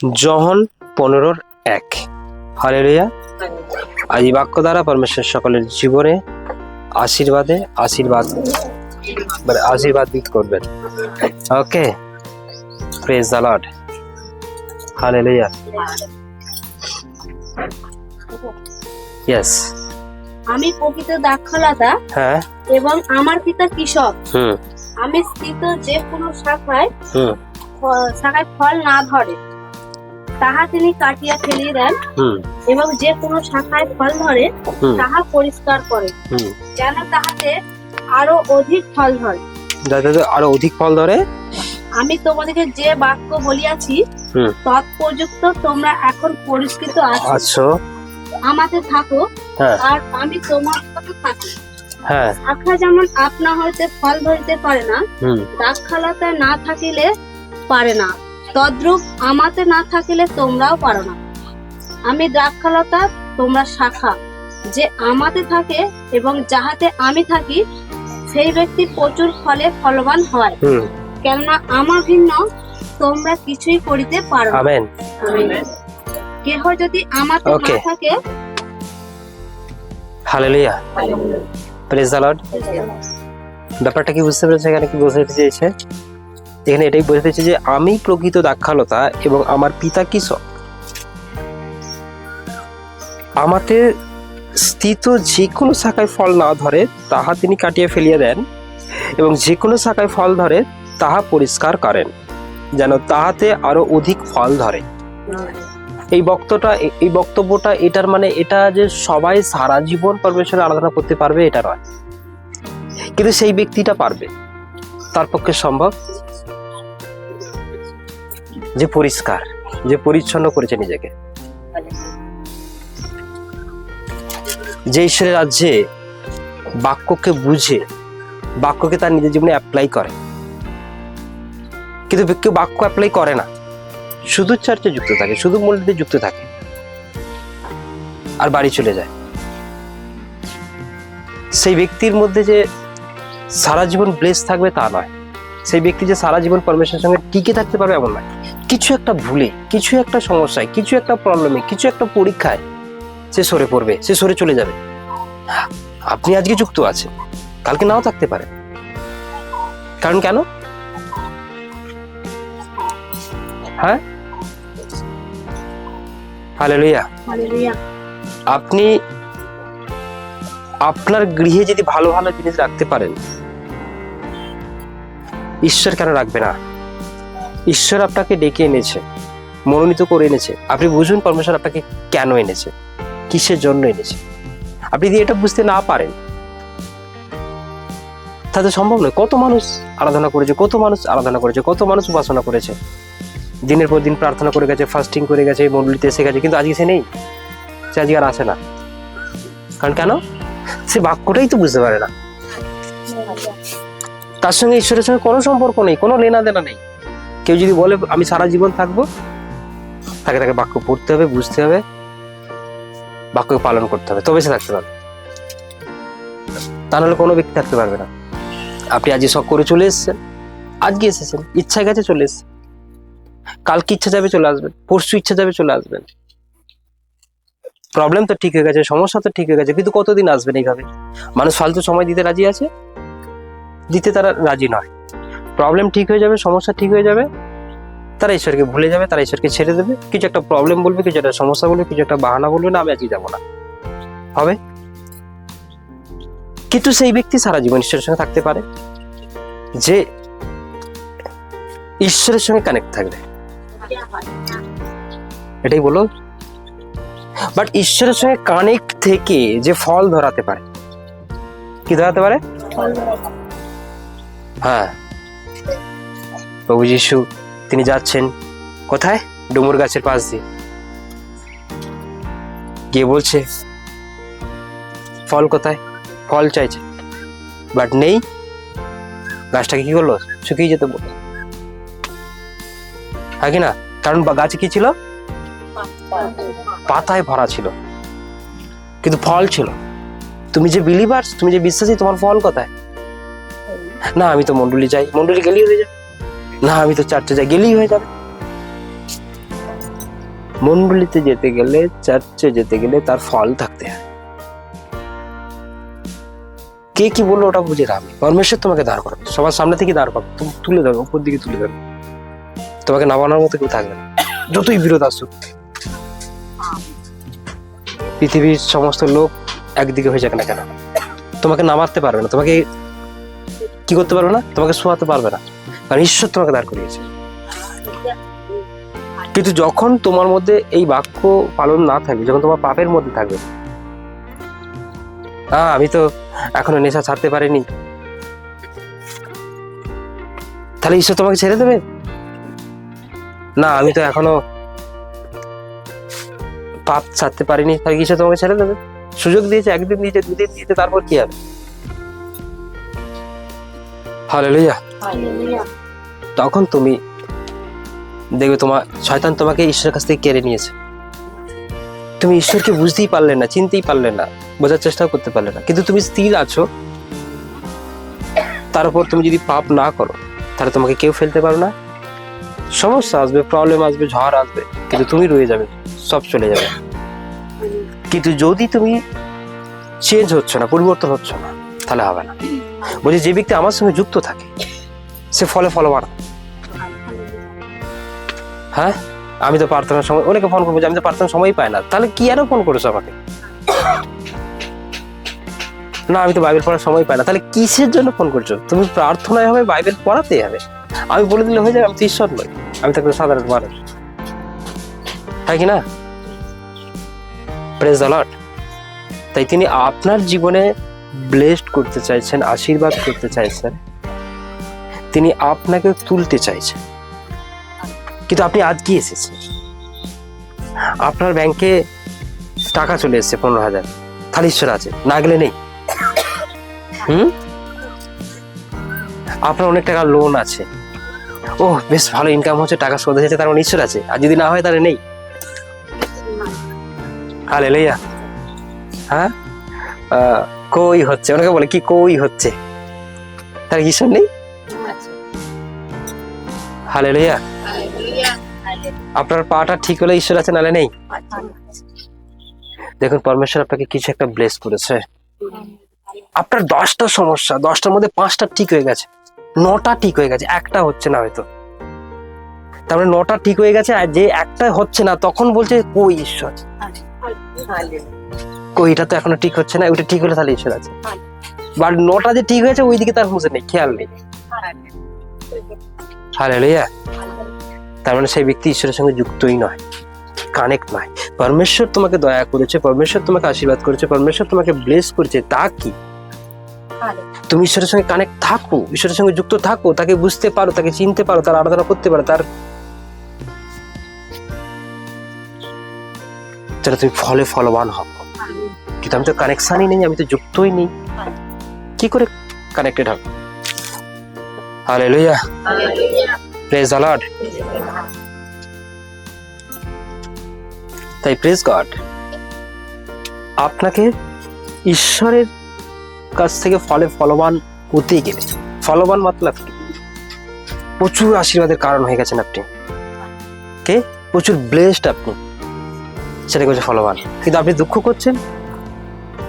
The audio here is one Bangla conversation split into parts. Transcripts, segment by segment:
জহন পনেরোর এক। হালেলুয়া। আজ এই বাক্য দ্বারা পরমেশ্বর সকলের জীবনে আশীর্বাদে আশীর্বাদ মানে আশীর্বাদ করবেন। Okay? Praise the lord hallelujah. Yes আমি প্রকৃত দাক্ষলতা হ্যাঁ। এবং আমার পিতা কৃষক। হুম। আমি স্থিত যে কোনো শাখায় হুম। শাখায় ফল না ধরে। তাহা তিনি কাটিয়া ফেলিয়ে দেন হুম। এবং যে কোনো শাখায় ফল ধরে তাহা পরিষ্কার করে। যেন তাহাতে আরও অধিক ফল ধরে। যাতে আরও অধিক ফল ধরে? আমি তোমাদেরকে যে বাক্য বলিয়াছি। তৎপর্যুক্ত তোমরা এখন পরিষ্কৃত আছো। আচ্ছা আমাতে থাকো। হ্যাঁ। আর আমি তোমার সাথে থাকি। হ্যাঁ। শাখা যেমন আপনা হইতে ফল ধরিতে পারে না দাক্ষালতা না থাকিলে পারে না। তদ্রূপ আমাতে না থাকিলে তোমরাও পারো না। আমি দ্রাক্ষালতা তোমরা শাখা। যে আমাতে থাকে এবং যাহাতে আমি থাকি সেই ব্যক্তি প্রচুর ফলে ফলবান হয়। কেননা আমার ভিন্ন তোমরা কিছুই করিতে পারো আমেন। কেহ যদি আমাতে না থাকে হালেলুয়া প্রেজ দ্য লর্ড ব্যাপারটা কি বুঝতে পেরেছে? এখানে কি বোঝাতে চেয়েছে? এখানে এটাই বোঝাতে যে আমি প্রকৃত দাক্ষালতা এবং আমার পিতা কৃষক আমাতে স্থিত যে কোনো শাখায় ফল না ধরে তাহা তিনি কাটিয়ে ফেলিয়ে দেন এবং যে কোনো শাখায় ফল ধরে তাহা পরিষ্কার করেন, যেন তাহাতে আরও অধিক ফল ধরে। এই বক্তটা, এই বক্তব্যটা এটার মানে এটা যে সবাই সারা জীবন পরমেশ্বরের আরাধনা করতে পারবে, এটা নয়। কিন্তু সেই ব্যক্তিটা পারবে। তার পক্ষে সম্ভব। যে পরিষ্কার, যে পরিচ্ছন্ন করেছে নিজেকে। যে ঈশ্বরের রাজ্যে বাক্যকে বুঝে, বাক্যকে তার নিজের জীবনে অ্যাপ্লাই করে। কিন্তু কেউ বাক্য অ্যাপ্লাই করে না। শুধু চার্চে যুক্ত থাকে, শুধু মন্দিরে যুক্ত থাকে। আর বাড়ি চলে যায়। সেই ব্যক্তির মধ্যে যে সারা জীবন ব্লেস থাকবে তা নয়। সেই ব্যক্তি যে সারা জীবন পরমেশ্বরের সঙ্গে টিকে থাকতে পারবে এমন নয়। কিছু একটা ভুলে কিছু একটা সমস্যায় কিছু একটা প্রবলেমে কিছু একটা পরীক্ষায় সে সরে পড়বে সে সরে চলে যাবে। আপনি আজকে যুক্ত আছেন কালকে নাও থাকতে পারে। কারণ কেন? হ্যাঁ? হালেলুয়া আপনি আপনার গৃহে যদি ভালো ভালো জিনিস রাখতে পারেন ঈশ্বর কেন রাখবে না? ঈশ্বর আপনাকে ডেকে এনেছে, মনোনীত করে এনেছে। আপনি বুঝুন পরমেশ্বর আপনাকে কেন এনেছে, কিসের জন্য এনেছে? আপনি যদি এটা বুঝতে না পারেন তাতে সম্ভব নয়। কত মানুষ আরাধনা করেছে, কত মানুষ আরাধনা করেছে, কত মানুষ উপাসনা করেছে। দিনের পর দিন প্রার্থনা করে গেছে ফাস্টিং করে গেছে মন্ডলিতে এসে গেছে, কিন্তু আজকে সে নেই। সে আজকে আর আসে না। কারণ কেন? সে বাক্যটাই তো বুঝতে পারে না। তার সঙ্গে ঈশ্বরের সঙ্গে কোনো সম্পর্ক নেই, কোনো লেনা দেনা নেই। কেউ যদি বলে, আমি সারা জীবন থাকব, তাকে তাকে বাক্য পড়তে হবে, বুঝতে হবে। বাক্যকে পালন করতে হবে, তবে সে থাকতে পারবে। তা নাহলে কোনো ব্যক্তি থাকতে পারবে না। আপনি আজকে সব করে চলে এসেছেন। আজকে এসেছেন। ইচ্ছা গেছে চলে এসেছেন। কালকে ইচ্ছা যাবে চলে আসবেন। পরশু ইচ্ছা যাবে চলে আসবেন। প্রবলেম তো ঠিক হয়ে গেছে, সমস্যা তো ঠিক হয়ে গেছে, কিন্তু কতদিন আসবেন এইভাবে? মানুষ ফালতু সময় দিতে রাজি আছে? দিতে তারা রাজি নয়। প্রবলেম ঠিক হয়ে যাবে সমস্যা ঠিক হয়ে যাবে তারা ঈশ্বরকে ভুলে যাবে তারা ঈশ্বরকে ছেড়ে দেবে। কিছু একটা প্রবলেম বলবে কিছু একটা সমস্যা বলবে কিছু একটা বাহানা বলবে না আমি আজকে যাব না। হবে? কিন্তু সেই ব্যক্তি সারা জীবন ঈশ্বরের সঙ্গে থাকতে পারে। যে ঈশ্বরের সঙ্গে কানেক্ট থাকবে। এটাই বলো বাট ঈশ্বরের সঙ্গে কানেক্ট থেকে যে ফল ধরাতে পারে কি ধরাতে পারে। হ্যাঁ। প্রভু যিশু, তিনি যাচ্ছেন। কোথায়? ডুমুর গাছের পাশ দিয়ে। গিয়ে বলছে, ফল কোথায়? ফল চাইছে। বাট নেই। গাছটাকে কি করল? শুকিয়ে যেতে বলল। হ্যাঁ কি না? কারণ গাছে কি ছিল? পাতায় ভরা ছিল। কিন্তু ফল ছিল। তুমি যে বিলিভার্স তুমি যে বিশ্বাসী, তোমার ফল কোথায়? না, আমি তো মন্ডলী যাই। মন্ডলী গেলেই হয়ে যাবে। না, আমি তো চারটে যাই, গেলেই হয়ে যাবে। মন্ডলীতে যেতে গেলে, চার্চে যেতে গেলে তার ফল থাকতে হয়। কে কি বলল ওটা বুঝে না আমি পরমেশ্বর তোমাকে দাঁড় করাবে। সবার সামনে থেকে দাঁড় করাবে। তুমি তুলে দেবে উপর দিকে তুলে দেবে তোমাকে নামানোর মতো কেউ থাকবে না। যতই বিরোধ আসুক। পৃথিবীর সমস্ত লোক একদিকে হয়ে যাক না কেন? তোমাকে নামাতে পারবে না। তোমাকে কি করতে পারবে না? তোমাকে শোয়াতে পারবে না। কারণ ঈশ্বর তোমাকে দাঁড় করিয়েছে। কিন্তু যখন তোমার মধ্যে এই বাক্য পালন না থাকবে যখন তোমার পাপের মধ্যে থাকবে আহ আমি তো এখনও নেশা ছাড়তে পারিনি। তাহলে ঈশ্বর তোমাকে ছেড়ে দেবে? না, আমি তো এখনও পাপ ছাড়তে পারিনি। তাহলে ঈশ্বর তোমাকে ছেড়ে দেবে? সুযোগ দিয়েছে, একদিন দিয়েছে দুদিন দিয়েছে তারপর কি হবে? হালেলুয়া। তখন তুমি দেখবে তোমার শয়তান তোমাকে ঈশ্বরের কাছ থেকে কেড়ে নিয়েছে। তুমি ঈশ্বরকে বুঝতেই পারলে না চিনতেই পারলে না বোঝার চেষ্টাও করতে পারলে না। কিন্তু তুমি স্থির আছো। তার উপর তুমি যদি পাপ না করো তাহলে তোমাকে কেউ ফেলতে পারো না। সমস্যা আসবে প্রবলেম আসবে ঝড় আসবে কিন্তু তুমি রয়ে যাবে সব চলে যাবে। কিন্তু যদি তুমি চেঞ্জ হচ্ছে না পরিবর্তন হচ্ছে না তাহলে হবে না। বলছি যে ব্যক্তি আমার সঙ্গে যুক্ত থাকে, সে ফলে ফলবান হয়। আমি তো প্রার্থনার সময়, অনেকে ফোন করব আমি তো প্রার্থনার সময় পাই না। তাহলে কি আরও ফোন করেছ আমাকে? না, আমি তো বাইবেল পড়ার সময় পাই না। তাহলে কিসের জন্য ফোন করছ? তুমি প্রার্থনায় হবে বাইবেল পড়াতেই হবে। আমি বলে দিলে হয়ে যাবে, আমি তো ঈশ্বর নই। আমি তো সাধারণ মানুষ। তাই কি না? প্রেজ দ্য তাই তিনি আপনার জীবনে ব্লেসড করতে চাইছেন, আশীর্বাদ করতে চাইছেন, তিনি আপনাকে তুলতে চাইছেন। কিন্তু আপনি আজকে এসেছেন? আপনার ব্যাংকে টাকা চলে এসেছে পনেরো হাজার। তাহলে ঈশ্বর আছে, না গেলে নেই। হুম? আপনার অনেক টাকা লোন আছে। ও বেশ ভালো ইনকাম হচ্ছে, টাকা শোধ হয়েছে, তার মানে ঈশ্বর আছে। আর যদি না হয়, তাহলে নেই। হালে লইয়া হ্যাঁ কই হচ্ছে? অনেকে বলে, কি কই হচ্ছে? তার ঈশ্বর নেই? হালে লইয়া আপনার পাটা ঠিক হলে ঈশ্বর আছে, নালে নেই? দেখুন, পরমেশ্বর আপনাকে কিছু একটা ব্লেস করেছে। আপনার দশটা সমস্যা, দশটার মধ্যে পাঁচটা ঠিক হয়ে গেছে। নটা ঠিক হয়ে গেছে, একটা হচ্ছে না হয়তো। তারপরে নটা ঠিক হয়ে গেছে, আর যে একটা হচ্ছে না, তখন বলছে কই ঈশ্বর? কই এটা তো এখনও ঠিক হচ্ছে না ওইটা ঠিক হলে তাহলে ঈশ্বর আছে। বা নটা যে ঠিক হয়েছে ওইদিকে তার হুঁশে নেই খেয়াল নেই। হালেলুয়া। তার মানে সেই ব্যক্তি ঈশ্বরের সঙ্গে যুক্তই নয় কানেক্ট নয়। পরমেশ্বর তোমাকে দয়া করেছে পরমেশ্বর তোমাকে আশীর্বাদ করেছে পরমেশ্বর তোমাকে ব্লেস করেছে তা কি? তুমি ঈশ্বরের সঙ্গে কানেক্ট থাকো ঈশ্বরের সঙ্গে যুক্ত থাকো তাকে বুঝতে পারো তাকে চিনতে পারো তার আরাধনা করতে পারো তার যেন তুমি ফলে ফলবান হও। কিন্তু আমি তো কানেকশনই নেই, আমি তো যুক্তই নেই। কি করে কানেক্টেড হবে? হালেলুয়া প্রেজ দ্য তাই প্রেজ গড আপনাকে ঈশ্বরের কাছ থেকে ফলে ফলবান হতে গেলে, ফলবান মতলব কি? প্রচুর আশীর্বাদের কারণ হয়ে গেছেন আপনি। কে? প্রচুর ব্লেসড আপনি। সেটা হচ্ছে ফলবান। কিন্তু আপনি দুঃখ করছেন?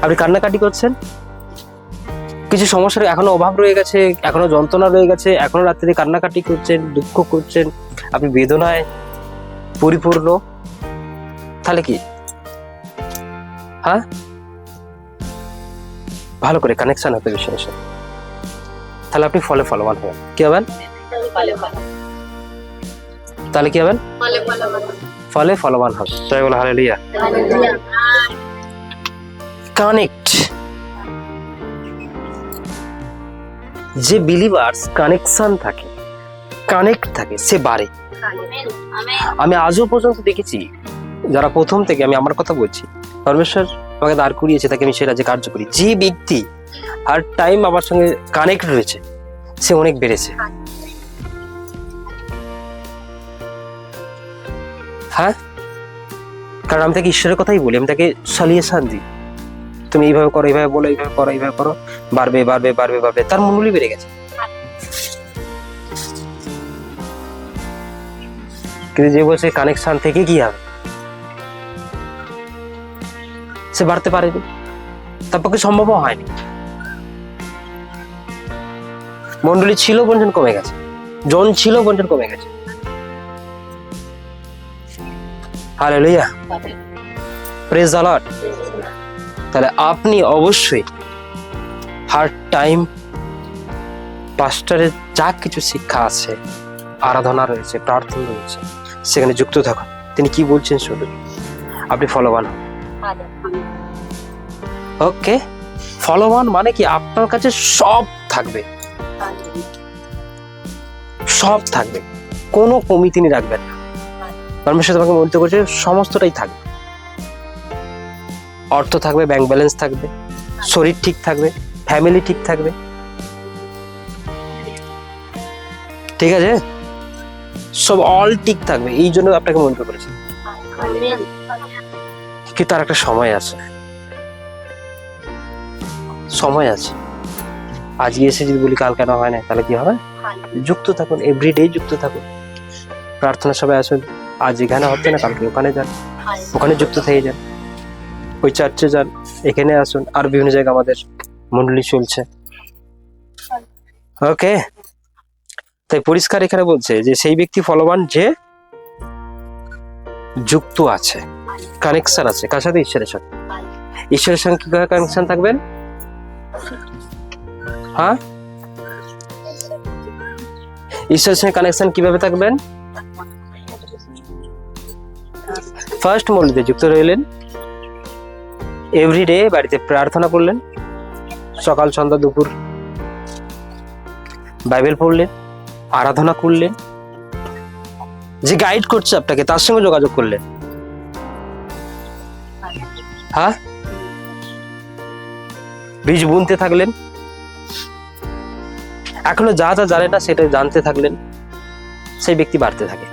আপনি কান্নাকাটি করছেন? কিছু সমস্যার এখনও অভাব রয়ে গেছে এখনও যন্ত্রণা রয়ে গেছে এখনও রাত্রে কান্নাকাটি করছেন দুঃখ করছেন আপনি বেদনায় পরিপূর্ণ। তাহলে কি? হ্যাঁ? ভালো করে কানেকশন হতে বিশ্বাস তাহলে আপনি ফলে ফলবান হবেন কি হবেন? তাহলে কি হবেন? ফলে ফলবান। হবে জয় বলো হালেলুয়া। কানেক্ট। যে বিলিভার্স কানেকশন থাকে কানেক্ট থাকে, সে বাড়ে। আমি আজও পর্যন্ত দেখেছি, যারা প্রথম থেকে আমি আমার কথা বলছি, পরমেশ্বর আমাকে দাঁড় করিয়েছে, তাকে আমি সে রাজ্যে কার্য করি। যে ব্যক্তি আর টাইম আমার সঙ্গে কানেক্ট রয়েছে, সে অনেক বেড়েছে। হ্যাঁ? কারণ আমি তাকে ঈশ্বরের কথাই বলি, আমি তাকে সলিউশন দিই তুমি এইভাবে করো, এইভাবে বলো, এইভাবে করো এইভাবে করো, বাড়বে বাড়বে বাড়বে বাড়বে, তার মন্ডলী বেড়ে গেছে। কিন্তু যে বলছে কানেকশন থেকে কি হবে? সে বাড়তে পারেনি। তার পক্ষে সম্ভবও হয়নি। মন্ডলী ছিল বঞ্চন কমে গেছে। জন ছিল বঞ্চন কমে গেছে। হালেলুয়া প্রেজ দ্য লর্ড তাহলে আপনি অবশ্যই হার টাইম পাস্টারের যা কিছু শিক্ষা আছে, আরাধনা রয়েছে, প্রার্থনা রয়েছে, সেখানে যুক্ত থাকুন। তিনি কি বলছেন শুধু আপনি ফলোবান ওকে ফলোবান মানে কি? আপনার কাছে সব থাকবে। সব থাকবে। কোনো কমি তিনি রাখবেন না। পরমেশ্বর তোমাকে মন্ত্র করছে, সমস্তটাই থাকবে। অর্থ থাকবে ব্যাংক ব্যালেন্স থাকবে, শরীর ঠিক থাকবে ফ্যামিলি ঠিক থাকবে। ঠিক আছে? সব অল ঠিক থাকবে, এই জন্য আপনাকে মন্ত্র করেছি কি তার একটা সময় আছে। সময় আছে। আজকে এসে যদি বলি কাল কেন হয় না, তাহলে কি হবে? যুক্ত থাকুন এভরিডে যুক্ত থাকুন। প্রার্থনা সবাই আসুন। আজ এখানে হচ্ছে না, কালকে ওখানে যান। ওখানে যুক্ত থেকে যান। ওই চার্চে যান, এখানে আসুন। আর বিভিন্ন জায়গায় আমাদের মন্ডলী চলছে। ওকে তাই পরিষ্কার এখানে বলছে যে, সেই ব্যক্তি ফলবান যে যুক্ত আছে কানেকশন আছে। কার সাথে? ঈশ্বরের সাথে। ঈশ্বরের সঙ্গে কীভাবে কানেকশন থাকবেন? হ্যাঁ? ঈশ্বরের সঙ্গে কানেকশন কীভাবে থাকবেন? ফার্স্ট মৌলিতে যুক্ত রইলেন। এভরিডে বাড়িতে প্রার্থনা করলেন। সকাল সন্ধ্যা দুপুর বাইবেল পড়লেন আরাধনা করলেন। যে গাইড করছে আপনাকে তার সঙ্গে যোগাযোগ করলেন। হ্যাঁ? বীজ বুনতে থাকলেন। এখনও যা যা জানে না সেটা জানতে থাকলেন। সেই ব্যক্তি বাড়তে থাকে।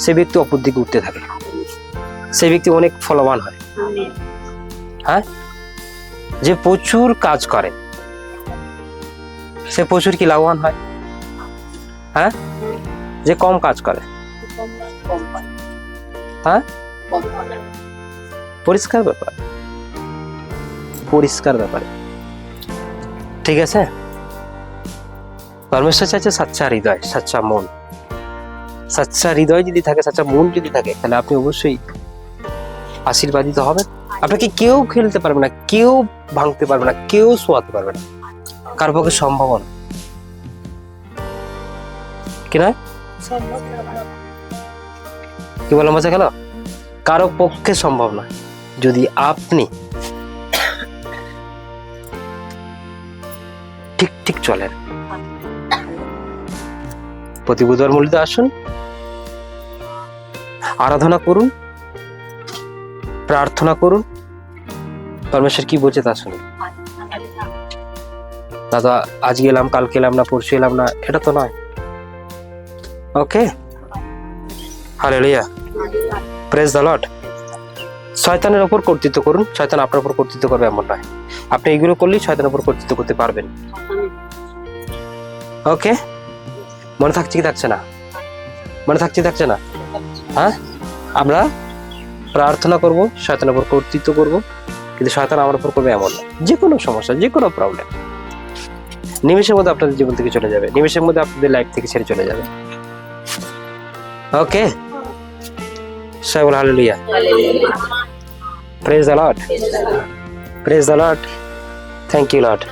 সেই ব্যক্তি অপর দিকে উঠতে থাকে। সেই ব্যক্তি অনেক ফলবান হয়। যে প্রচুর কাজ করে। সে প্রচুর কি লাভবান হয়? হ্যাঁ? যে কম কাজ করে। হ্যাঁ? পরিষ্কার ব্যাপার। পরিষ্কার ব্যাপার। ঠিক আছে? পরমেশ্বর চাইছে সাচ্চা হৃদয়, সাচ্চা মন। সাচ্চা হৃদয় যদি থাকে, সাচ্চা মন যদি থাকে, তাহলে আপনি অবশ্যই আশীর্বাদিত হবেন আপনাকে কেউ খেলতে পারবে না, কেউ ভাঙতে পারবে না, কেউ শোয়াতে পারবে না। কারও পক্ষে সম্ভব না। কি না? কি বললাম বোঝা গেল কারও পক্ষে সম্ভব নয় যদি আপনি ঠিক ঠিক চলেন। প্রতি বুধবার মূল্যতে আসুন। আরাধনা করুন। প্রার্থনা করুন। পরমেশ্বর কি বলছে তা শুনুন। দাদা আজ গেলাম কাল গেলাম না, পরশু এলাম না, এটা তো নয়। Okay hallelujah praise the lord শয়তানের ওপর কর্তৃত্ব করুন। শয়তান আপনার উপর কর্তৃত্ব করবে এমন নয়। আপনি এইগুলো করলেই শয়তানের উপর কর্তৃত্ব করতে পারবেন। ওকে মনে থাকছে কি থাকছে না? মনে থাকছে থাকছে না? হ্যাঁ? আমরা প্রার্থনা করব, শয়তানের উপর কর্তৃত্ব করব, কিন্তু শয়তান আমার উপর করবে এমন না। যে কোনো সমস্যা যে কোনো প্রবলেম নিমেষের মধ্যে আপনাদের জীবন থেকে চলে যাবে। নিমেষের মধ্যে আপনাদের লাইফ থেকে ছেড়ে চলে যাবে। ওকে সবাই বলে hallelujah praise the lord praise the lord thank you lord